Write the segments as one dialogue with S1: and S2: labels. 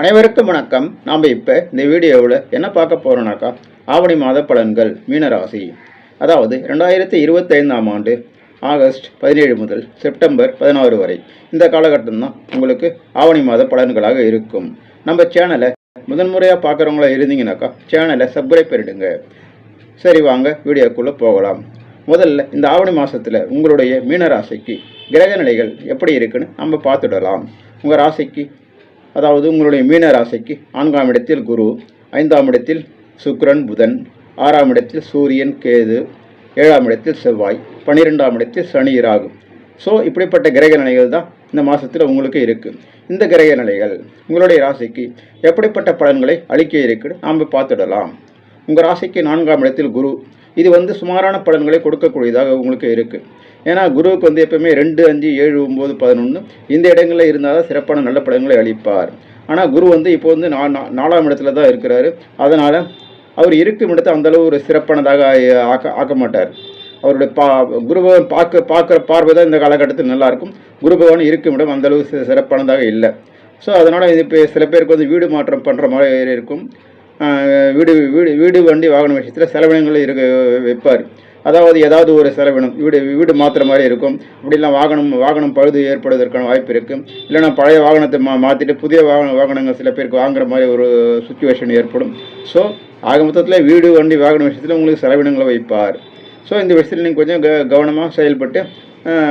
S1: அனைவருக்கும் வணக்கம். நாம் இப்போ இந்த வீடியோவில் என்ன பார்க்க போகிறோம்னாக்கா ஆவணி மாத பலன்கள் மீனராசி. அதாவது ரெண்டாயிரத்தி இருபத்தைந்தாம் ஆண்டு ஆகஸ்ட் பதினேழு முதல் செப்டம்பர் பதினாறு வரை. இந்த காலகட்டம் தான் உங்களுக்கு ஆவணி மாத பலன்களாக இருக்கும். நம்ம சேனலை முதன்முறையாக பார்க்குறவங்களா இருந்தீங்கன்னாக்கா சேனலை சப்ஸ்கிரைப் பண்ணிடுங்க. சரி வாங்க வீடியோக்குள்ளே போகலாம். முதல்ல இந்த ஆவணி மாதத்தில் உங்களுடைய மீனராசிக்கு கிரக நிலைகள் எப்படி இருக்குன்னு நம்ம பார்த்துடலாம். உங்கள் ராசிக்கு அதாவது உங்களுடைய மீன ராசிக்கு நான்காம் இடத்தில் குரு ஐந்தாம் இடத்தில் சுக்ரன் புதன் ஆறாம் இடத்தில் சூரியன் கேது ஏழாம் இடத்தில் செவ்வாய் பன்னிரெண்டாம் இடத்தில் சனி ராகு. ஸோ இப்படிப்பட்ட கிரக நிலைகள் தான் இந்த மாதத்தில் உங்களுக்கு இருக்குது இந்த கிரக நிலைகள் உங்களுடைய ராசிக்கு எப்படிப்பட்ட பலன்களை அளிக்க இருக்குன்னு நாம் பார்த்துடலாம். உங்கள் ராசிக்கு நான்காம் இடத்தில் குரு இது வந்து சுமாரான பலன்களை கொடுக்கக்கூடியதாக உங்களுக்கு இருக்குது ஏன்னா குருவுக்கு வந்து எப்பவுமே ரெண்டு அஞ்சு ஏழு ஒம்பது பதினொன்று இந்த இடங்களில் இருந்தால் தான் சிறப்பான நல்ல பலன்களை அளிப்பார். ஆனால் குரு வந்து இப்போ வந்து நா நா- நாலாம் இடத்துல தான் இருக்கிறாரு. அதனால் அவர் இருக்கும் இடத்தை அந்தளவு ஒரு சிறப்பானதாக ஆக்க ஆக்க மாட்டார். அவருடைய பா குரு பகவான் பார்க்க பார்க்குற பார்வை தான் இந்த காலகட்டத்தில் நல்லாயிருக்கும். குரு பகவான் இருக்கும் இடம் அந்தளவு சிறப்பானதாக இல்லை. ஸோ அதனால் இது இப்போ சில பேருக்கு வந்து வீடு மாற்றம் பண்ணுற மாதிரி இருக்கும். வீடு வீடு வீடு வண்டி வாகன விஷயத்தில் செலவினங்கள் இருக்க வைப்பார். அதாவது ஏதாவது ஒரு செலவினம் வீடு வீடு மாற்றுற மாதிரி இருக்கும். அப்படிலாம் வாகனம் வாகனம் பழுது ஏற்படுவதற்கான வாய்ப்பு இருக்குது இல்லைன்னா பழைய வாகனத்தை மா மாற்றிட்டு புதிய வாகன வாகனங்கள் சில பேருக்கு வாங்குற மாதிரி ஒரு சுச்சுவேஷன் ஏற்படும். ஸோ ஆக மொத்தத்தில் வீடு வண்டி வாகன விஷயத்தில் உங்களுக்கு செலவினங்களை வைப்பார். ஸோ இந்த விஷயத்தில் நீங்கள் கொஞ்சம் க கவனமாக செயல்பட்டு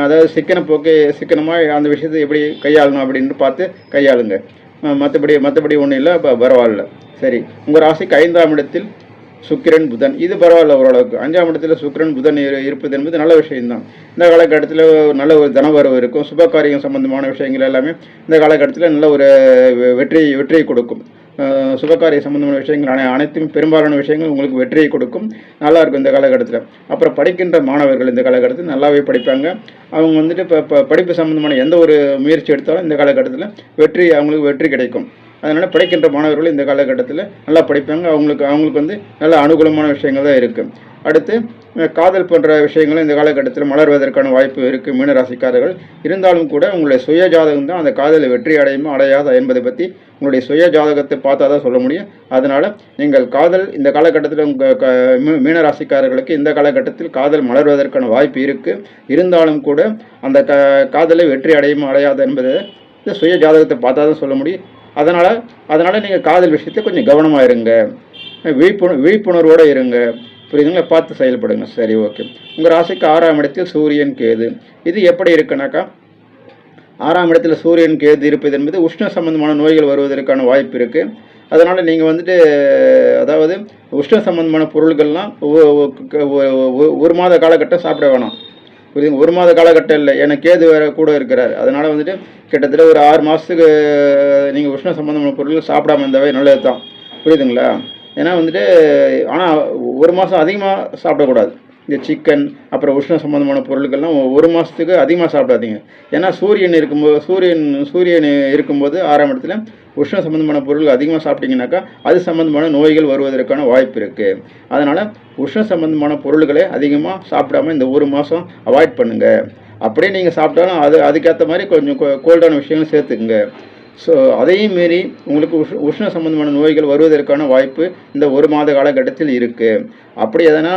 S1: அதாவது சிக்கன போக்கு சிக்கனமாக அந்த விஷயத்தை எப்படி கையாளணும் அப்படின்ட்டு பார்த்து கையாளுங்க. மற்றபடி மற்றபடி ஒன்றும் இல்லை இப்போ பரவாயில்ல. சரி. உங்கள் ராசிக்கு ஐந்தாம் இடத்தில் சுக்கிரன் புதன். இது பரவாயில்ல ஓரளவுக்கு. அஞ்சாம் இடத்துல சுக்கிரன் புதன் இருப்பது என்பது நல்ல விஷயம்தான். இந்த காலகட்டத்தில் நல்ல ஒரு தனவரவு இருக்கும். சுப காரியம் சம்பந்தமான விஷயங்கள் எல்லாமே இந்த காலகட்டத்தில் நல்ல ஒரு வெற்றி வெற்றியை கொடுக்கும். சுபகாரிய சம்பந்தமான விஷயங்கள் அனை அனைத்தும் பெரும்பாலான விஷயங்கள் உங்களுக்கு வெற்றியை கொடுக்கும். நல்லா இருக்கும் இந்த காலகட்டத்தில். அப்புறம் படிக்கின்ற மாணவர்கள் இந்த காலகட்டத்தில் நல்லாவே படிப்பாங்க. அவங்க வந்துட்டு இப்போ படிப்பு சம்பந்தமான எந்த ஒரு முயற்சி எடுத்தாலும் இந்த காலகட்டத்தில் வெற்றி அவங்களுக்கு வெற்றி கிடைக்கும். அதனால் படிக்கின்ற மாணவர்கள் இந்த காலகட்டத்தில் நல்லா படிப்பாங்க. அவங்களுக்கு அவங்களுக்கு வந்து நல்ல அனுகூலமான விஷயங்கள் தான் இருக்குது அடுத்து காதல் போன்ற விஷயங்களும் இந்த காலகட்டத்தில் மலர்வதற்கான வாய்ப்பு இருக்குது மீனராசிக்காரர்கள் இருந்தாலும் கூட உங்களுடைய சுய ஜாதகம் தான் அந்த காதலை வெற்றி அடையுமா அடையாதா என்பதை பற்றி உங்களுடைய சுய ஜாதகத்தை பார்த்தா தான் சொல்ல முடியும். அதனால் நீங்கள் காதல் இந்த காலகட்டத்தில் உங்கள் க மீ- மீனராசிக்காரர்களுக்கு இந்த காலகட்டத்தில் காதல் மலர்வதற்கான வாய்ப்பு இருக்குது இருந்தாலும் கூட அந்த காதலை வெற்றி அடையுமா அடையாதா என்பதை இந்த சுய ஜாதகத்தை பார்த்தா தான் சொல்ல முடியும். அதனால் அதனால் நீங்கள் காதல் விஷயத்தை கொஞ்சம் கவனமாக இருங்க. விழிப்புணர் விழிப்புணர்வோடு இருங்க. புரியுதுங்களா? பார்த்து செயல்படுங்க. சரி ஓகே. உங்கள் ராசிக்கு ஆறாம் இடத்தில் சூரியன் கேது. இது எப்படி இருக்குனாக்கா ஆறாம் இடத்துல சூரியன் கேது இருப்பது என்பது உஷ்ண சம்பந்தமான நோய்கள் வருவதற்கான வாய்ப்பு இருக்குது அதனால் நீங்கள் வந்துட்டு அதாவது உஷ்ண சம்பந்தமான பொருள்கள்லாம் ஒரு மாத காலகட்டம் சாப்பிட வேணாம். புரியுதுங்க ஒரு மாத காலகட்டம் இல்லை. ஏன்னா கேது வேற கூட இருக்கிறார். அதனால் வந்துட்டு கிட்டத்தட்ட ஒரு ஆறு மாதத்துக்கு நீங்கள் உஷ்ண சம்பந்தமான பொருட்கள் சாப்பிடாம இருந்தாவே நல்லது தான் புரியுதுங்களா? ஏன்னா வந்துட்டு ஆனால் ஒரு மாதம் அதிகமாக சாப்பிடக்கூடாது. இந்த சிக்கன் அப்புறம் உஷ்ண சம்பந்தமான பொருட்கள்லாம் ஒரு மாதத்துக்கு அதிகமாக சாப்பிடாதீங்க. ஏன்னா சூரியன் இருக்கும்போது சூரியன் சூரியன் இருக்கும்போது ஆறாம் இடத்துல உஷ்ண சம்பந்தமான பொருட்கள் அதிகமாக சாப்பிட்டீங்கன்னாக்கா அது சம்பந்தமான நோய்கள் வருவதற்கான வாய்ப்பு இருக்குது அதனால் உஷ்ண சம்பந்தமான பொருள்களை அதிகமாக சாப்பிடாம இந்த ஒரு மாதம் அவாய்ட் பண்ணுங்கள் அப்படியே நீங்கள் சாப்பிட்டாலும் அது அதுக்கேற்ற மாதிரி கொஞ்சம் கோல்டான விஷயங்களும் சேர்த்துக்குங்க. ஸோ அதையும் மீறி உங்களுக்கு உஷ் உஷ்ண சம்பந்தமான நோய்கள் வருவதற்கான வாய்ப்பு இந்த ஒரு மாத காலகட்டத்தில் இருக்குது அப்படி எதனா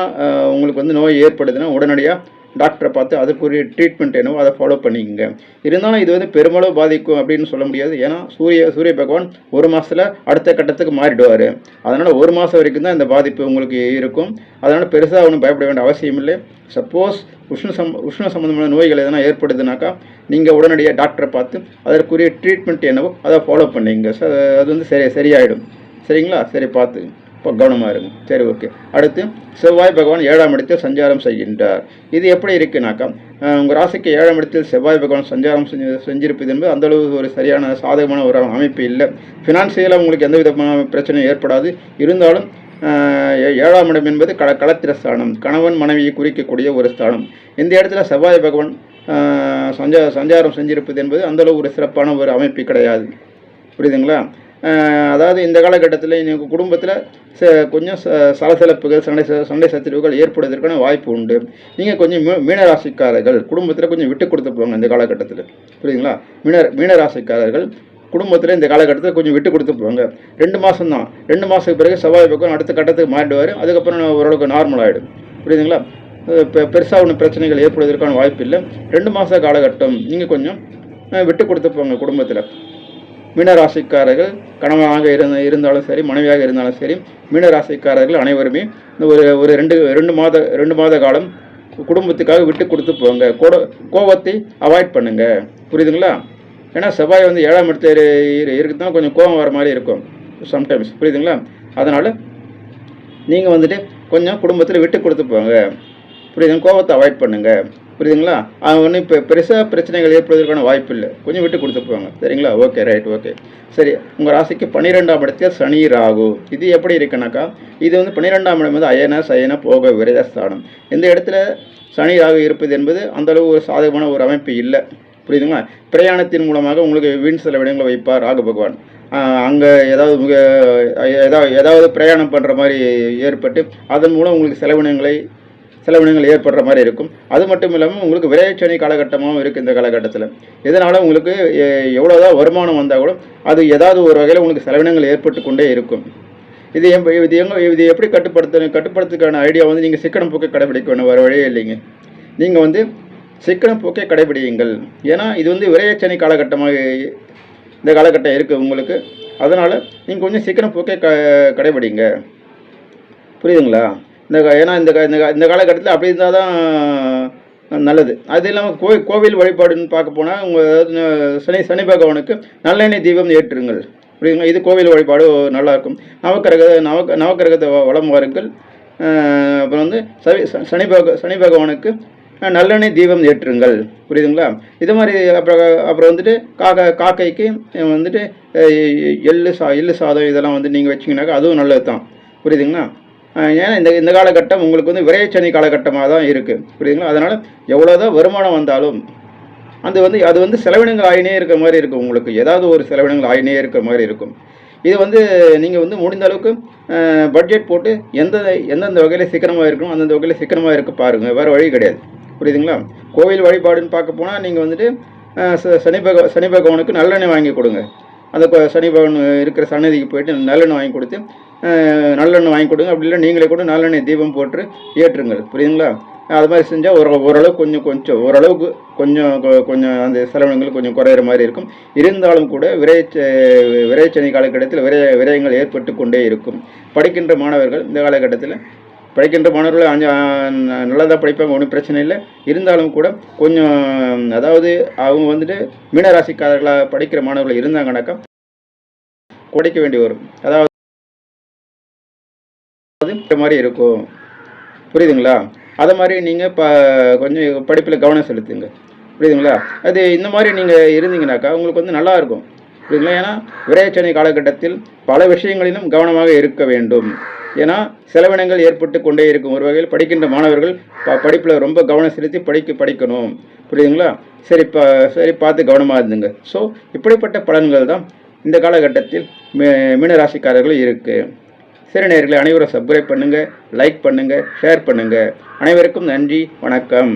S1: உங்களுக்கு வந்து நோய் ஏற்படுதுன்னா உடனடியாக டாக்டரை பார்த்து அதுக்குரிய ட்ரீட்மெண்ட் என்னவோ அதை ஃபாலோ பண்ணிக்கோங்க. இருந்தாலும் இது வந்து பெருமளவு பாதிக்கும் அப்படின்னு சொல்ல முடியாது. ஏன்னா சூரிய சூரிய பகவான் ஒரு மாதத்தில் அடுத்த கட்டத்துக்கு மாறிடுவார். அதனால் ஒரு மாதம் வரைக்கும் தான் இந்த பாதிப்பு உங்களுக்கு இருக்கும். அதனால் பெருசாக ஒன்றும் பயப்பட வேண்டிய அவசியம் இல்லை. சப்போஸ் உஷ்ண சம் உஷ்ண சம்பந்தமான நோய்கள் எதனா ஏற்படுதுனாக்கா நீங்கள் உடனடியாக டாக்டரை பார்த்து அதற்குரிய ட்ரீட்மெண்ட் என்னவோ அதை ஃபாலோ பண்ணிங்க ச அது வந்து சரி சரியாயிடும். சரிங்களா? சரி பார்த்து. இப்போ கவனமாக இருங்க. சரி ஓகே அடுத்து செவ்வாய் பகவான் ஏழாம் இடத்தில் சஞ்சாரம் செய்கின்றார். இது எப்படி இருக்குனாக்கா உங்கள் ராசிக்கு ஏழாம் இடத்தில் செவ்வாய் பகவான் சஞ்சாரம் செஞ்சு செஞ்சிருப்பது என்பது அந்தளவு ஒரு சரியான சாதகமான ஒரு அமைப்பு இல்லை. ஃபினான்சியலாக உங்களுக்கு எந்த விதமான பிரச்சனையும் ஏற்படாது. இருந்தாலும் ஏ- ஏழாம் இடம் என்பது கள களத்திர ஸ்தானம். கணவன் மனைவியை குறிக்கக்கூடிய ஒரு ஸ்தானம். இந்த இடத்துல செவ்வாய் பகவான் சஞ்சா சஞ்சாரம் செஞ்சிருப்பது என்பது அந்தளவு ஒரு சிறப்பான ஒரு அமைப்பு கிடையாது. புரியுதுங்களா? அதாவது இந்த காலகட்டத்தில் நீங்கள் குடும்பத்தில் ச கொஞ்சம் ச சலசலப்புகள் சண்டை ச- சண்டை சத்துருவுகள் ஏற்படுவதற்கான வாய்ப்பு உண்டு. நீங்கள் கொஞ்சம் மீ மீனராசிக்காரர்கள் குடும்பத்தில் கொஞ்சம் விட்டு கொடுத்து போங்க இந்த காலகட்டத்தில். புரியுதுங்களா? மீன மீனராசிக்காரர்கள் குடும்பத்தில் இந்த காலகட்டத்தில் கொஞ்சம் விட்டு கொடுத்து போங்க. ரெண்டு மாதம் தான் ரெண்டு மாதத்துக்கு பிறகு செவ்வாய் பக்கம் அடுத்த கட்டத்துக்கு மாறிடுவார். அதுக்கப்புறம் ஓரளவுக்கு நார்மல் ஆகிடும் புரியுதுங்களா? இப்போ பெருசாக ஒன்றும் பிரச்சனைகள் ஏற்படுவதற்கான வாய்ப்பு இல்லை. ரெண்டு மாத காலகட்டம் நீங்கள் கொஞ்சம் விட்டு கொடுத்து போங்க குடும்பத்தில். மீனராசிக்காரர்கள் கணவனாக இருந்த இருந்தாலும் சரி மனைவியாக இருந்தாலும் சரி மீனராசிக்காரர்கள் அனைவருமே இந்த ஒரு ஒரு ரெண்டு ரெண்டு மாத ரெண்டு மாத காலம் குடும்பத்துக்காக விட்டு கொடுத்து போங்க. கோட கோவத்தை அவாய்ட் பண்ணுங்க. புரியுதுங்களா? ஏன்னா செவ்வாய் வந்து ஏழாம் இடத்துல இருக்குதுன்னா கொஞ்சம் கோபம் வர மாதிரி இருக்கும். சம்டைம்ஸ் புரியுதுங்களா? அதனால் நீங்கள் வந்துட்டு கொஞ்சம் குடும்பத்தில் விட்டு கொடுத்து போங்க. புரியுதுங்க? கோபத்தை அவாய்ட் பண்ணுங்கள் புரியுதுங்களா? அவங்க ஒன்றும் இப்போ பெருசாக பிரச்சனைகள் ஏற்படுவதற்கான வாய்ப்பு இல்லை. கொஞ்சம் விட்டு கொடுத்து போங்க சரிங்களா? Okay right okay. சரி உங்கள் ராசிக்கு பன்னிரெண்டாம் இடத்தில் சனி ராகு. இது எப்படி இருக்குனாக்கா இது வந்து பன்னிரெண்டாம் இடம் வந்து அயன சயன போக விரதஸ்தானம் இந்த இடத்துல சனி ராகு இருப்பது என்பது அந்தளவு ஒரு சாதகமான ஒரு அமைப்பு இல்லை. புரியுதுங்களா? பிரயாணத்தின் மூலமாக உங்களுக்கு வீண் சில விடங்களை வைப்பார் ராகு பகவான். அங்கே ஏதாவது மிக ஏதாவது ஏதாவது பிரயாணம் பண்ணுற மாதிரி ஏற்பட்டு அதன் மூலம் உங்களுக்கு செலவினங்களை செலவினங்கள் ஏற்படுற மாதிரி இருக்கும். அது மட்டும் இல்லாமல் உங்களுக்கு விரையச்சனி காலகட்டமாகவும் இருக்குது இந்த காலகட்டத்தில். இதனால் உங்களுக்கு எ- எவ்வளோதான் வருமானம் வந்தால் கூட அது ஏதாவது ஒரு வகையில் உங்களுக்கு செலவினங்கள் ஏற்பட்டு கொண்டே இருக்கும். இது இது எங்க இது எப்படி கட்டுப்படுத்த கட்டுப்படுத்துக்கான ஐடியா வந்து நீங்கள் சிக்கனம் போக்கை கடைபிடிக்க வர வழியே இல்லைங்க. நீங்கள் வந்து சிக்கனம் போக்கை கடைபிடியுங்கள். ஏன்னா இது வந்து விரையச்சனி காலகட்டமாக இந்த காலகட்டம் இருக்குது உங்களுக்கு. அதனால் நீங்கள் கொஞ்சம் சிக்கனம் போக்கை க கடைபிடிங்க. புரியுதுங்களா? இந்த க- ஏன்னா இந்த க- இந்த இந்த காலகட்டத்தில் அப்படி இருந்தால் தான் நல்லது. அது இல்லாமல் கோ கோவில் வழிபாடுன்னு பார்க்க போனால் உங்கள் சனி சனி பகவானுக்கு நல்லெண்ணெய் தீபம் ஏற்றுங்கள். புரியுதுங்க இது கோவில் வழிபாடு நல்லாயிருக்கும். நவக்கிரக நவ நவக்கிரகத்தை வளம் வாருங்கள் அப்புறம் வந்து சவி சனி பக சனி பகவானுக்கு நல்லெண்ணெய் தீபம் ஏற்றுங்கள். புரியுதுங்களா? இது மாதிரி அப்புறம் அப்புறம் வந்துட்டு காக்கா காக்கைக்கு வந்துட்டு எள்ளு சா எள்ளு சாதம் இதெல்லாம் வந்து நீங்கள் வச்சிங்கனாக்கா அதுவும் நல்லது தான் புரியுதுங்களா? ஏன்னா இந்த இந்த காலகட்டம் உங்களுக்கு வந்து விரைச்சனி காலகட்டமாக தான் இருக்குது புரியுதுங்களா? அதனால் எவ்வளோதான் வருமானம் வந்தாலும் அது வந்து அது வந்து செலவினங்கள் ஆயினே இருக்கிற மாதிரி இருக்கும் உங்களுக்கு. ஏதாவது ஒரு செலவினங்கள் ஆயினே இருக்கிற மாதிரி இருக்கும். இது வந்து நீங்கள் வந்து முடிந்த அளவுக்கு பட்ஜெட் போட்டு எந்த எந்தெந்த வகையில் சிக்கனமாக இருக்கணும் அந்தந்த வகையில் சிக்கனமாக இருக்க பாருங்கள் வேறு வழி கிடையாது. புரியுதுங்களா? கோவில் வழிபாடுன்னு பார்க்க போனால் நீங்கள் வந்துட்டு ச- சனி பக சனி பகவானுக்கு நல்லெண்ணெய் வாங்கி கொடுங்க. அந்த சனி பகவான் இருக்கிற சன்னதிக்கு போயிட்டு நல்லெண்ணெய் வாங்கி கொடுத்து நல்லெண்ணெய் வாங்கி கொடுங்க. அப்படி இல்லை நீங்களே கூட நல்லெண்ணெய் தீபம் போட்டு ஏற்றுங்கள். புரியுதுங்களா? அது மாதிரி செஞ்சால் ஒரு ஓரளவு கொஞ்சம் கொஞ்சம் ஓரளவுக்கு கொஞ்சம் கொ- கொஞ்சம் அந்த செலவினங்கள் கொஞ்சம் குறையிற மாதிரி இருக்கும். இருந்தாலும் கூட விரைய விரைச்சனி காலகட்டத்தில் விரை விரயங்கள் ஏற்பட்டு கொண்டே இருக்கும். படிக்கின்ற மாணவர்கள் இந்த காலகட்டத்தில் படிக்கின்ற மாணவர்கள் அஞ்சு நல்லா தான் படிப்பாங்க ஒன்றும் பிரச்சனை இல்லை. இருந்தாலும் கூட கொஞ்சம் அதாவது அவங்க வந்துட்டு மீனராசிக்காரர்களாக படிக்கிற மாணவர்கள் இருந்தாங்கனாக்கா குடைக்க வேண்டி வரும். அதாவது இந்த மாதிரி இருக்கும். புரியுதுங்களா? அதை மாதிரி நீங்கள் ப கொஞ்சம் படிப்பில் கவனம் செலுத்துங்க. புரியுதுங்களா? அது இந்த மாதிரி நீங்கள் இருந்தீங்கனாக்கா உங்களுக்கு வந்து நல்லா இருக்கும். புரியுதுங்களா ஏன்னா விரைச்சனை காலகட்டத்தில் பல விஷயங்களிலும் கவனமாக இருக்க வேண்டும். ஏன்னா செலவினங்கள் ஏற்பட்டு கொண்டே இருக்கும். ஒரு வகையில் படிக்கின்ற மாணவர்கள் ப படிப்பில் ரொம்ப கவனம் செலுத்தி படிக்க படிக்கணும். புரியுதுங்களா? சரி பா சரி பார்த்து கவனமாக இருந்துங்க. ஸோ இப்படிப்பட்ட பலன்கள் தான் இந்த காலகட்டத்தில் மீ மீனராசிக்காரர்கள் இருக்குது சரி நேர்களை அனைவரும் சப்ஸ்கிரைப் பண்ணுங்கள் லைக் பண்ணுங்கள் ஷேர் பண்ணுங்கள் அனைவருக்கும் நன்றி வணக்கம்.